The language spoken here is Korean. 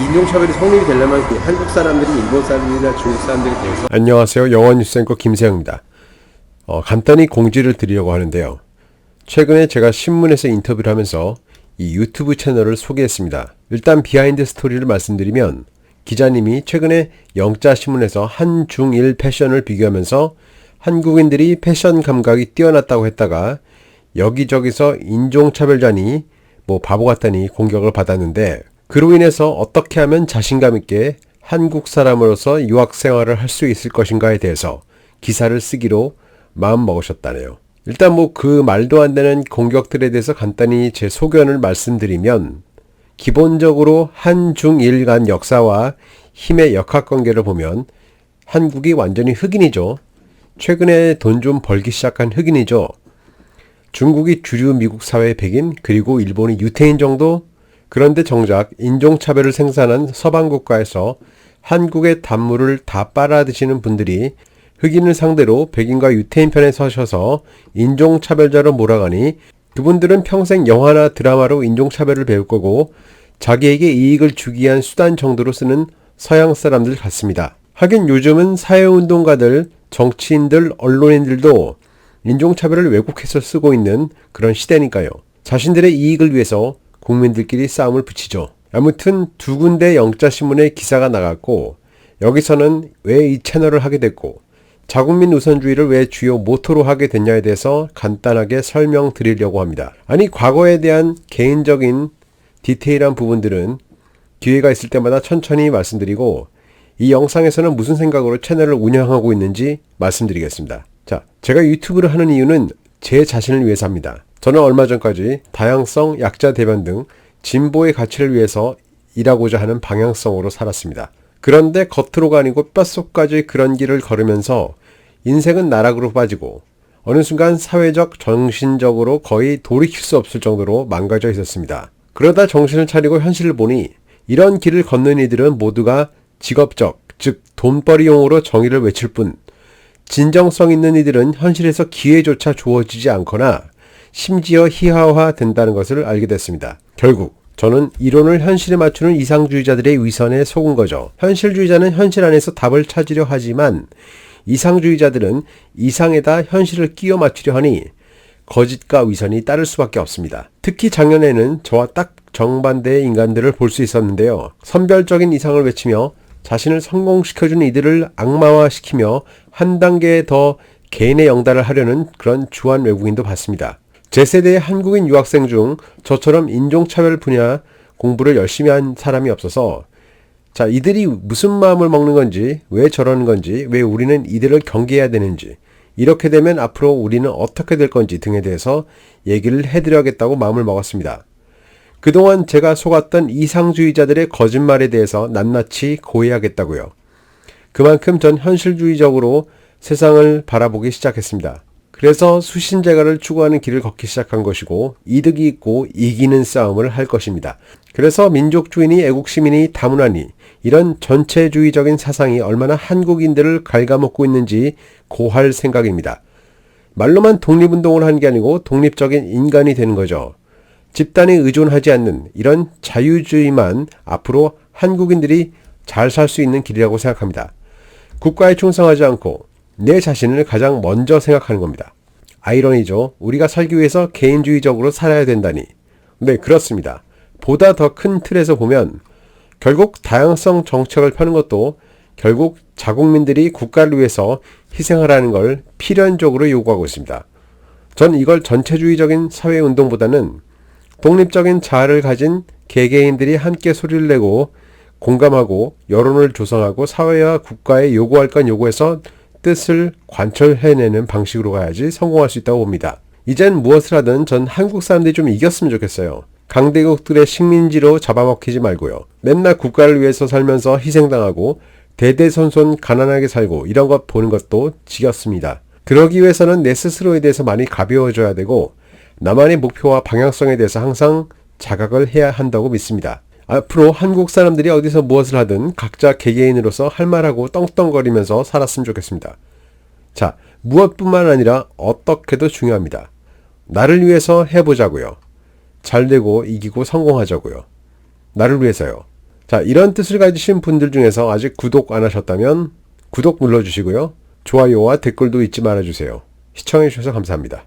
인종차별이 성립이 되려면 그 한국 사람들이 일본 사람들이나 중국 사람들에 대해서 안녕하세요. 영어 뉴스 앵커 김세영입니다. 어, 간단히 공지를 드리려고 하는데요. 최근에 제가 신문에서 인터뷰를 하면서 이 유튜브 채널을 소개했습니다. 일단 비하인드 스토리를 말씀드리면 기자님이 최근에 영자신문에서 한중일 패션을 비교하면서 한국인들이 패션 감각이 뛰어났다고 했다가 여기저기서 인종차별자니 뭐 바보 같다니 공격을 받았는데 그로 인해서 어떻게 하면 자신감 있게 한국 사람으로서 유학 생활을 할 수 있을 것인가에 대해서 기사를 쓰기로 마음 먹으셨다네요. 일단 뭐 그 말도 안 되는 공격들에 대해서 간단히 제 소견을 말씀드리면 기본적으로 한중일 간 역사와 힘의 역학 관계를 보면 한국이 완전히 흑인이죠. 최근에 돈 좀 벌기 시작한 흑인이죠. 중국이 주류 미국 사회의 백인 그리고 일본이 유태인 정도 그런데 정작 인종차별을 생산한 서방 국가에서 한국의 단물을 다 빨아드시는 분들이 흑인을 상대로 백인과 유태인 편에 서셔서 인종차별자로 몰아가니 그분들은 평생 영화나 드라마로 인종차별을 배울 거고 자기에게 이익을 주기 위한 수단 정도로 쓰는 서양 사람들 같습니다. 하긴 요즘은 사회운동가들, 정치인들, 언론인들도 인종차별을 왜곡해서 쓰고 있는 그런 시대니까요. 자신들의 이익을 위해서 국민들끼리 싸움을 붙이죠. 아무튼 두 군데 영자신문에 기사가 나갔고 여기서는 왜 이 채널을 하게 됐고 자국민 우선주의를 왜 주요 모토로 하게 됐냐에 대해서 간단하게 설명드리려고 합니다. 아니 과거에 대한 개인적인 디테일한 부분들은 기회가 있을 때마다 천천히 말씀드리고 이 영상에서는 무슨 생각으로 채널을 운영하고 있는지 말씀드리겠습니다. 자, 제가 유튜브를 하는 이유는 제 자신을 위해서입니다. 저는 얼마 전까지 다양성, 약자 대변 등 진보의 가치를 위해서 일하고자 하는 방향성으로 살았습니다. 그런데 겉으로가 아니고 뼛속까지 그런 길을 걸으면서 인생은 나락으로 빠지고 어느 순간 사회적, 정신적으로 거의 돌이킬 수 없을 정도로 망가져 있었습니다. 그러다 정신을 차리고 현실을 보니 이런 길을 걷는 이들은 모두가 직업적, 즉 돈벌이용으로 정의를 외칠 뿐 진정성 있는 이들은 현실에서 기회조차 주어지지 않거나 심지어 희화화 된다는 것을 알게 됐습니다. 결국 저는 이론을 현실에 맞추는 이상주의자들의 위선에 속은 거죠. 현실주의자는 현실 안에서 답을 찾으려 하지만 이상주의자들은 이상에다 현실을 끼워 맞추려 하니 거짓과 위선이 따를 수밖에 없습니다. 특히 작년에는 저와 딱 정반대의 인간들을 볼 수 있었는데요. 선별적인 이상을 외치며 자신을 성공시켜준 이들을 악마화시키며 한 단계 더 개인의 영달을 하려는 그런 주한 외국인도 봤습니다. 제 세대의 한국인 유학생 중 저처럼 인종차별 분야 공부를 열심히 한 사람이 없어서 자, 이들이 무슨 마음을 먹는 건지, 왜 저러는 건지, 왜 우리는 이들을 경계해야 되는지, 이렇게 되면 앞으로 우리는 어떻게 될 건지 등에 대해서 얘기를 해드려야겠다고 마음을 먹었습니다. 그동안 제가 속았던 이상주의자들의 거짓말에 대해서 낱낱이 고해야겠다고요. 그만큼 전 현실주의적으로 세상을 바라보기 시작했습니다. 그래서 수신제가를 추구하는 길을 걷기 시작한 것이고 이득이 있고 이기는 싸움을 할 것입니다. 그래서 민족주의니 애국시민이 다문화니 이런 전체주의적인 사상이 얼마나 한국인들을 갉아먹고 있는지 고할 생각입니다. 말로만 독립운동을 하는 게 아니고 독립적인 인간이 되는 거죠. 집단에 의존하지 않는 이런 자유주의만 앞으로 한국인들이 잘 살 수 있는 길이라고 생각합니다. 국가에 충성하지 않고 내 자신을 가장 먼저 생각하는 겁니다. 아이러니죠. 우리가 살기 위해서 개인주의적으로 살아야 된다니. 네, 그렇습니다. 보다 더 큰 틀에서 보면 결국 다양성 정책을 펴는 것도 결국 자국민들이 국가를 위해서 희생하라는 걸 필연적으로 요구하고 있습니다. 전 이걸 전체주의적인 사회운동보다는 독립적인 자아를 가진 개개인들이 함께 소리를 내고 공감하고 여론을 조성하고 사회와 국가에 요구할 건 요구해서 뜻을 관철해내는 방식으로 가야지 성공할 수 있다고 봅니다. 이젠 무엇을 하든 전 한국 사람들이 좀 이겼으면 좋겠어요. 강대국들의 식민지로 잡아먹히지 말고요. 맨날 국가를 위해서 살면서 희생당하고 대대손손 가난하게 살고 이런 것 보는 것도 지겹습니다. 그러기 위해서는 내 스스로에 대해서 많이 가벼워져야 되고 나만의 목표와 방향성에 대해서 항상 자각을 해야 한다고 믿습니다. 앞으로 한국 사람들이 어디서 무엇을 하든 각자 개개인으로서 할 말하고 떵떵거리면서 살았으면 좋겠습니다. 자, 무엇뿐만 아니라 어떻게도 중요합니다. 나를 위해서 해보자고요. 잘 되고 이기고 성공하자고요. 나를 위해서요. 자, 이런 뜻을 가지신 분들 중에서 아직 구독 안 하셨다면 구독 눌러주시고요. 좋아요와 댓글도 잊지 말아주세요. 시청해주셔서 감사합니다.